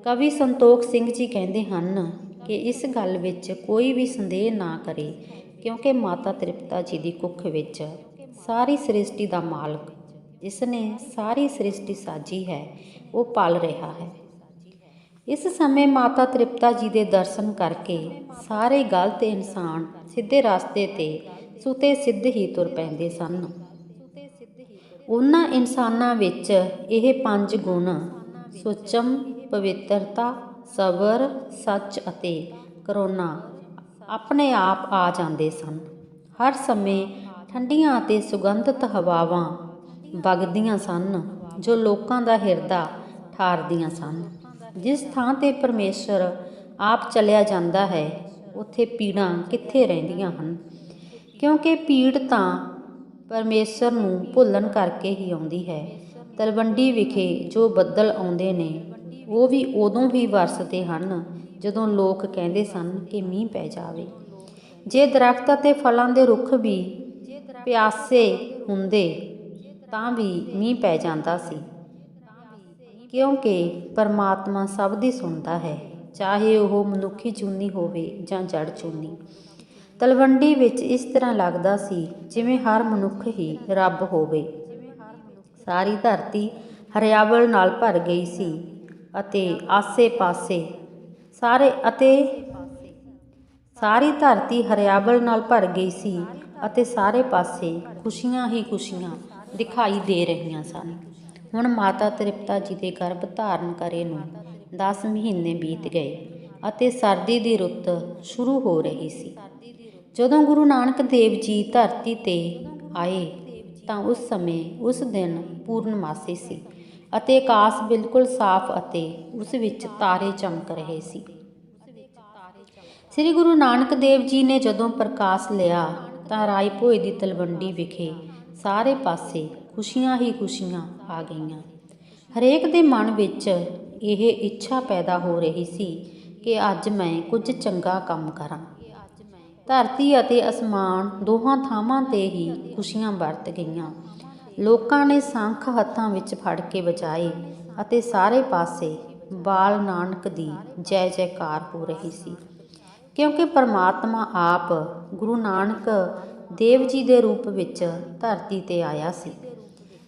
ਕਵੀ ਸੰਤੋਖ ਸਿੰਘ ਜੀ ਕਹਿੰਦੇ ਹਨ ਕਿ ਇਸ ਗੱਲ ਵਿੱਚ ਕੋਈ ਵੀ ਸੰਦੇਹ ਨਾ ਕਰੇ, ਕਿਉਂਕਿ ਮਾਤਾ ਤ੍ਰਿਪਤਾ ਜੀ ਦੀ ਕੁੱਖ ਵਿੱਚ ਸਾਰੀ ਸ੍ਰਿਸ਼ਟੀ ਦਾ ਮਾਲਕ ਜਿਸ ਨੇ ਸਾਰੀ ਸ੍ਰਿਸ਼ਟੀ ਸਾਜੀ ਹੈ, ਉਹ ਪਲ ਰਿਹਾ ਹੈ। ਇਸ ਸਮੇਂ ਮਾਤਾ ਤ੍ਰਿਪਤਾ ਜੀ ਦੇ ਦਰਸ਼ਨ ਕਰਕੇ ਸਾਰੇ ਗਲਤ ਇਨਸਾਨ ਸਿੱਧੇ ਰਸਤੇ ਤੇ ਸੁਤੇ ਸਿੱਧ ਹੀ ਤੁਰ ਪੈਂਦੇ ਸਨ। ਉਹਨਾਂ ਇਨਸਾਨਾਂ ਵਿੱਚ ਇਹ ਪੰਜ ਗੁਣ ਸੁਚਮ, ਪਵਿੱਤਰਤਾ, ਸਬਰ, ਸੱਚ ਅਤੇ ਕਰੋਨਾ ਆਪਣੇ ਆਪ ਆ ਜਾਂਦੇ ਸਨ। ਹਰ ਸਮੇਂ ਠੰਡੀਆਂ ਅਤੇ ਸੁਗੰਧਿਤ ਹਵਾਵਾਂ ਵਗਦੀਆਂ ਸਨ, ਜੋ ਲੋਕਾਂ ਦਾ ਹਿਰਦਾ ਠਾਰਦੀਆਂ ਸਨ। ਜਿਸ ਥਾਂ ਤੇ ਪਰਮੇਸ਼ਰ ਆਪ ਚਲਿਆ ਜਾਂਦਾ ਹੈ, ਉੱਥੇ ਪੀੜਾਂ ਕਿੱਥੇ ਰਹਿੰਦੀਆਂ ਹਨ? ਕਿਉਂਕਿ ਪੀੜ ਤਾਂ ਪਰਮੇਸ਼ਰ ਨੂੰ ਭੁੱਲਣ ਕਰਕੇ ਹੀ ਆਉਂਦੀ ਹੈ। ਤਲਵੰਡੀ ਵਿਖੇ ਜੋ ਬੱਦਲ ਆਉਂਦੇ ਨੇ, ਉਹ ਵੀ ਉਦੋਂ ਵੀ ਵਰਸਦੇ ਹਨ, ਜਦੋਂ ਲੋਕ ਕਹਿੰਦੇ ਸਨ ਕਿ ਮੀਂਹ ਪੈ ਜਾਵੇ। ਜੇ ਦਰਖਤ ਅਤੇ ਫਲਾਂ ਦੇ ਰੁੱਖ ਵੀ ਪਿਆਸੇ ਹੁੰਦੇ, ਤਾਂ ਵੀ ਮੀਂਹ ਪੈ ਜਾਂਦਾ ਸੀ। ਕਿਉਂਕਿ ਪਰਮਾਤਮਾ ਸਭ ਦੀ ਸੁਣਦਾ ਹੈ, ਚਾਹੇ ਉਹ ਮਨੁੱਖੀ ਚੂਨੀ ਹੋਵੇ ਜਾਂ ਜੜ ਚੂਨੀ। ਤਲਵੰਡੀ ਵਿੱਚ ਇਸ ਤਰ੍ਹਾਂ ਲੱਗਦਾ ਸੀ ਜਿਵੇਂ ਹਰ ਮਨੁੱਖ ਹੀ ਰੱਬ ਹੋਵੇ। ਸਾਰੀ ਧਰਤੀ ਹਰਿਆਵਲ ਨਾਲ ਭਰ ਗਈ ਸੀ ਅਤੇ ਆਸੇ-ਪਾਸੇ ਸਾਰੇ ਅਤੇ ਸਾਰੀ ਧਰਤੀ ਹਰਿਆਵਲ ਨਾਲ ਭਰ ਗਈ ਸੀ ਅਤੇ ਸਾਰੇ ਪਾਸੇ ਖੁਸ਼ੀਆਂ ਹੀ ਖੁਸ਼ੀਆਂ ਦਿਖਾਈ ਦੇ ਰਹੀਆਂ ਸਨ। ਹੁਣ ਮਾਤਾ ਤ੍ਰਿਪਤਾ ਜੀ ਦੇ ਗਰਭ ਧਾਰਨ ਕਰੇ ਨੂੰ 10 ਮਹੀਨੇ ਬੀਤ ਗਏ ਅਤੇ ਸਰਦੀ ਦੀ ਰੁੱਤ ਸ਼ੁਰੂ ਹੋ ਰਹੀ ਸੀ। ਜਦੋਂ ਗੁਰੂ ਨਾਨਕ ਦੇਵ ਜੀ ਧਰਤੀ ਤੇ ਆਏ ਤਾਂ ਉਸ ਸਮੇਂ ਉਸ ਦਿਨ ਪੂਰਨਮਾਸੀ ਸੀ ਅਤੇ ਆਕਾਸ਼ ਬਿਲਕੁਲ ਸਾਫ਼ ਅਤੇ ਉਸ ਵਿੱਚ ਤਾਰੇ ਚਮਕ ਰਹੇ ਸੀ। ਸ੍ਰੀ ਗੁਰੂ ਨਾਨਕ ਦੇਵ ਜੀ ਨੇ ਜਦੋਂ ਪ੍ਰਕਾਸ਼ ਲਿਆ ਤਾਂ ਰਾਏ ਭੋਏ ਦੀ ਤਲਵੰਡੀ ਵਿਖੇ ਸਾਰੇ ਪਾਸੇ ਖੁਸ਼ੀਆਂ ਹੀ ਖੁਸ਼ੀਆਂ ਆ ਗਈਆਂ। ਹਰੇਕ ਦੇ ਮਨ ਵਿੱਚ ਇਹ ਇੱਛਾ ਪੈਦਾ ਹੋ ਰਹੀ ਸੀ ਕਿ ਅੱਜ ਮੈਂ ਕੁਝ ਚੰਗਾ ਕੰਮ ਕਰਾਂ। ਧਰਤੀ ਅਤੇ ਅਸਮਾਨ ਦੋਹਾਂ ਥਾਵਾਂ ਤੇ ਹੀ ਖੁਸ਼ੀਆਂ ਵਰਤ ਗਈਆਂ। ਲੋਕਾਂ ਨੇ ਸੰਖ ਹੱਥਾਂ ਵਿੱਚ ਫੜ ਕੇ ਵਜਾਏ ਅਤੇ ਸਾਰੇ ਪਾਸੇ ਬਾਲ ਨਾਨਕ ਦੀ ਜੈ ਜੈਕਾਰ ਹੋ ਰਹੀ ਸੀ। ਕਿਉਂਕਿ ਪਰਮਾਤਮਾ ਆਪ ਗੁਰੂ ਨਾਨਕ ਦੇਵ ਜੀ ਦੇ ਰੂਪ ਵਿੱਚ ਧਰਤੀ ਤੇ ਆਇਆ ਸੀ।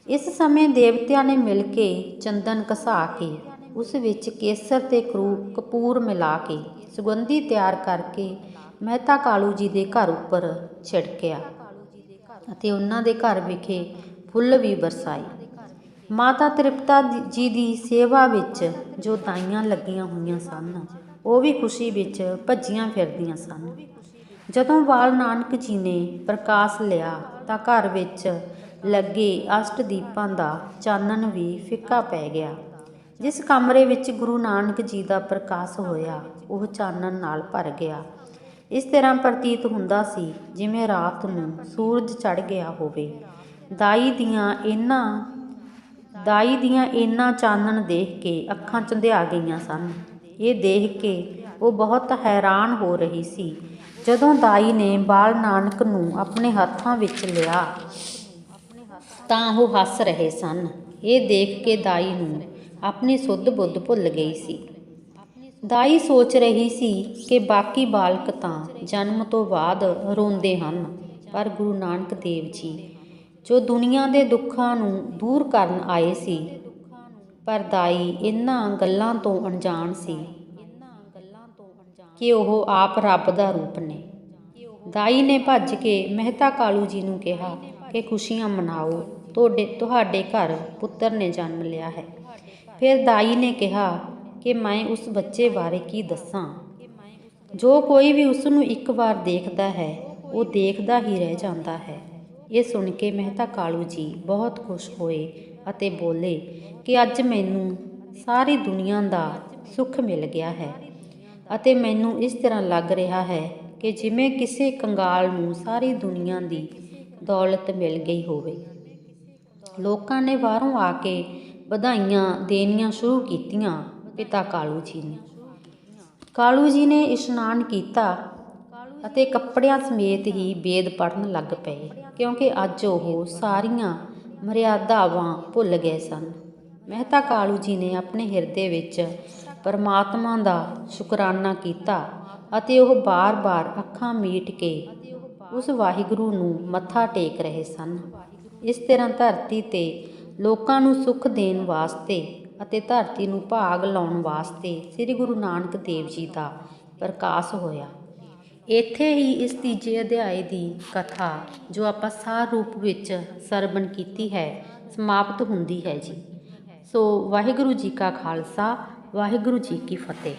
ਇਸ ਸਮੇਂ ਦੇਵਤਿਆਂ ਨੇ ਮਿਲ ਕੇ ਚੰਦਨ ਘਸਾ ਕੇ, ਉਸ ਵਿੱਚ ਕੇਸਰ ਤੇ ਕਰੂ- ਕਪੂਰ ਮਿਲਾ ਕੇ ਸੁਗੰਧੀ ਤਿਆਰ ਕਰਕੇ ਮਹਿਤਾ ਕਾਲੂ ਜੀ ਦੇ ਘਰ ਉੱਪਰ ਛਿੜਕਿਆ ਅਤੇ ਉਹਨਾਂ ਦੇ ਘਰ ਵਿਖੇ ਫੁੱਲ ਵੀ ਬਰਸਾਏ। ਮਾਤਾ ਤ੍ਰਿਪਤਾ ਜੀ ਦੀ ਸੇਵਾ ਵਿੱਚ ਜੋ ਦਾਈਆਂ ਲੱਗੀਆਂ ਹੋਈਆਂ ਸਨ ਉਹ ਵੀ ਖੁਸ਼ੀ ਵਿੱਚ ਭੱਜੀਆਂ ਫਿਰਦੀਆਂ ਸਨ। ਜਦੋਂ ਬਾਲ ਨਾਨਕ ਜੀ ਨੇ ਪ੍ਰਕਾਸ਼ ਲਿਆ ਤਾਂ ਘਰ ਵਿੱਚ ਲੱਗੇ ਅਸ਼ਟ ਦੀਪਾਂ ਦਾ ਚਾਨਣ ਵੀ ਫਿੱਕਾ ਪੈ ਗਿਆ। ਜਿਸ ਕਮਰੇ ਵਿੱਚ ਗੁਰੂ ਨਾਨਕ ਜੀ ਦਾ ਪ੍ਰਕਾਸ਼ ਹੋਇਆ, ਉਹ ਚਾਨਣ ਨਾਲ ਭਰ ਗਿਆ। ਇਸ ਤਰ੍ਹਾਂ ਪ੍ਰਤੀਤ ਹੁੰਦਾ ਸੀ, ਜਿਵੇਂ ਰਾਤ ਨੂੰ ਸੂਰਜ ਚੜ ਗਿਆ ਹੋਵੇ। ਦਾਈ ਦੀਆਂ ਇਹਨਾਂ, ਦਾਈ ਦੀਆਂ ਇਹਨਾਂ ਚਾਨਣ ਦੇਖ ਕੇ ਅੱਖਾਂ ਚੰਧਿਆ ਗਈਆਂ ਸਨ। ਇਹ ਦੇਖ ਕੇ ਉਹ ਬਹੁਤ ਹੈਰਾਨ ਹੋ ਰਹੀ ਸੀ। ਜਦੋਂ ਦਾਈ ਨੇ ਬਾਲ ਨਾਨਕ ਨੂੰ ਆਪਣੇ ਹੱਥਾਂ ਵਿੱਚ ਲਿਆ, ਤਾਂ ਉਹ ਹੱਸ ਰਹੇ ਸਨ। ਇਹ ਦੇਖ ਕੇ ਦਾਈ ਨੂੰ ਆਪਣੀ ਸੁੱਧ ਬੁੱਧ ਭੁੱਲ ਗਈ ਸੀ। ਦਾਈ ਸੋਚ ਰਹੀ ਸੀ ਕਿ ਬਾਕੀ ਬਾਲਕ ਤਾਂ ਜਨਮ ਤੋਂ ਬਾਅਦ ਰੋਂਦੇ ਹਨ, ਪਰ ਗੁਰੂ ਨਾਨਕ ਦੇਵ ਜੀ, ਜੋ ਦੁਨੀਆ ਦੇ ਦੁੱਖਾਂ ਨੂੰ ਦੂਰ ਕਰਨ ਆਏ ਸੀ ਪਰ ਦਾਈ ਇਹਨਾਂ ਗੱਲਾਂ ਤੋਂ ਅਣਜਾਣ ਸੀ ਕਿ ਉਹ ਆਪ ਰੱਬ ਦਾ ਰੂਪ ਨੇ। ਦਾਈ ਨੇ ਭੱਜ ਕੇ ਮਹਿਤਾ ਕਾਲੂ ਜੀ ਨੂੰ ਕਿਹਾ ਕਿ ਖੁਸ਼ੀਆਂ ਮਨਾਓ, ਤੁਹਾਡੇ ਤੁਹਾਡੇ ਘਰ ਪੁੱਤਰ ਨੇ ਜਨਮ ਲਿਆ ਹੈ। ਫਿਰ ਦਾਈ ਨੇ ਕਿਹਾ ਕਿ ਮੈਂ ਉਸ ਬੱਚੇ ਬਾਰੇ ਕੀ ਦੱਸਾਂ? ਜੋ ਕੋਈ ਵੀ ਉਸ ਨੂੰ ਇੱਕ ਵਾਰ ਦੇਖਦਾ ਹੈ, ਉਹ ਦੇਖਦਾ ਹੀ ਰਹਿ ਜਾਂਦਾ ਹੈ। ਇਹ ਸੁਣ ਕੇ ਮਹਿਤਾ ਕਾਲੂ ਜੀ ਬਹੁਤ ਖੁਸ਼ ਹੋਏ ਅਤੇ ਬੋਲੇ ਕਿ ਅੱਜ ਮੈਨੂੰ ਸਾਰੀ ਦੁਨੀਆ ਦਾ ਸੁੱਖ ਮਿਲ ਗਿਆ ਹੈ ਅਤੇ ਮੈਨੂੰ ਇਸ ਤਰ੍ਹਾਂ ਲੱਗ ਰਿਹਾ ਹੈ ਕਿ ਜਿਵੇਂ ਕਿਸੇ ਕੰਗਾਲ ਨੂੰ ਸਾਰੀ ਦੁਨੀਆ ਦੀ ਦੌਲਤ ਮਿਲ ਗਈ ਹੋਵੇ। ਲੋਕਾਂ ਨੇ ਬਾਹਰੋਂ ਆ ਕੇ ਵਧਾਈਆਂ ਦੇਣੀਆਂ ਸ਼ੁਰੂ ਕੀਤੀਆਂ ਪਿਤਾ ਕਾਲੂ ਜੀ ਨੇ। ਕਾਲੂ ਜੀ ਨੇ ਇਸ਼ਨਾਨ ਕੀਤਾ ਅਤੇ ਕੱਪੜਿਆਂ ਸਮੇਤ ਹੀ ਵੇਦ ਪੜ੍ਹਨ ਲੱਗ ਪਏ ਕਿਉਂਕਿ ਅੱਜ ਉਹ ਸਾਰੀਆਂ ਮਰਿਆਦਾਵਾਂ ਭੁੱਲ ਗਏ ਸਨ। ਮਹਿਤਾ ਕਾਲੂ ਜੀ ਨੇ ਆਪਣੇ ਹਿਰਦੇ ਵਿੱਚ ਪਰਮਾਤਮਾ ਦਾ ਸ਼ੁਕਰਾਨਾ ਕੀਤਾ ਅਤੇ ਉਹ ਬਾਰ-ਬਾਰ ਅੱਖਾਂ ਮੀਟ ਕੇ ਉਸ ਵਾਹਿਗੁਰੂ ਨੂੰ ਮੱਥਾ ਟੇਕ ਰਹੇ ਸਨ। ਇਸ ਤਰ੍ਹਾਂ ਧਰਤੀ ਤੇ ਲੋਕਾਂ ਨੂੰ ਸੁੱਖ ਦੇਣ ਵਾਸਤੇ ਅਤੇ ਧਰਤੀ ਨੂੰ ਭਾਗ ਲਾਉਣ ਵਾਸਤੇ ਸ੍ਰੀ ਗੁਰੂ ਨਾਨਕ ਦੇਵ ਜੀ ਦਾ ਪ੍ਰਕਾਸ਼ ਹੋਇਆ। ਇੱਥੇ ਹੀ ਇਸ ਤੀਜੇ ਅਧਿਆਏ ਦੀ ਕਥਾ, ਜੋ ਆਪਾਂ ਸਾਰ ਰੂਪ ਵਿੱਚ ਸਰਵਣ ਕੀਤੀ ਹੈ, ਸਮਾਪਤ ਹੁੰਦੀ ਹੈ ਜੀ। ਸੋ ਵਾਹਿਗੁਰੂ ਜੀ ਕਾ ਖਾਲਸਾ, ਵਾਹਿਗੁਰੂ ਜੀ ਕੀ ਫਤਿਹ।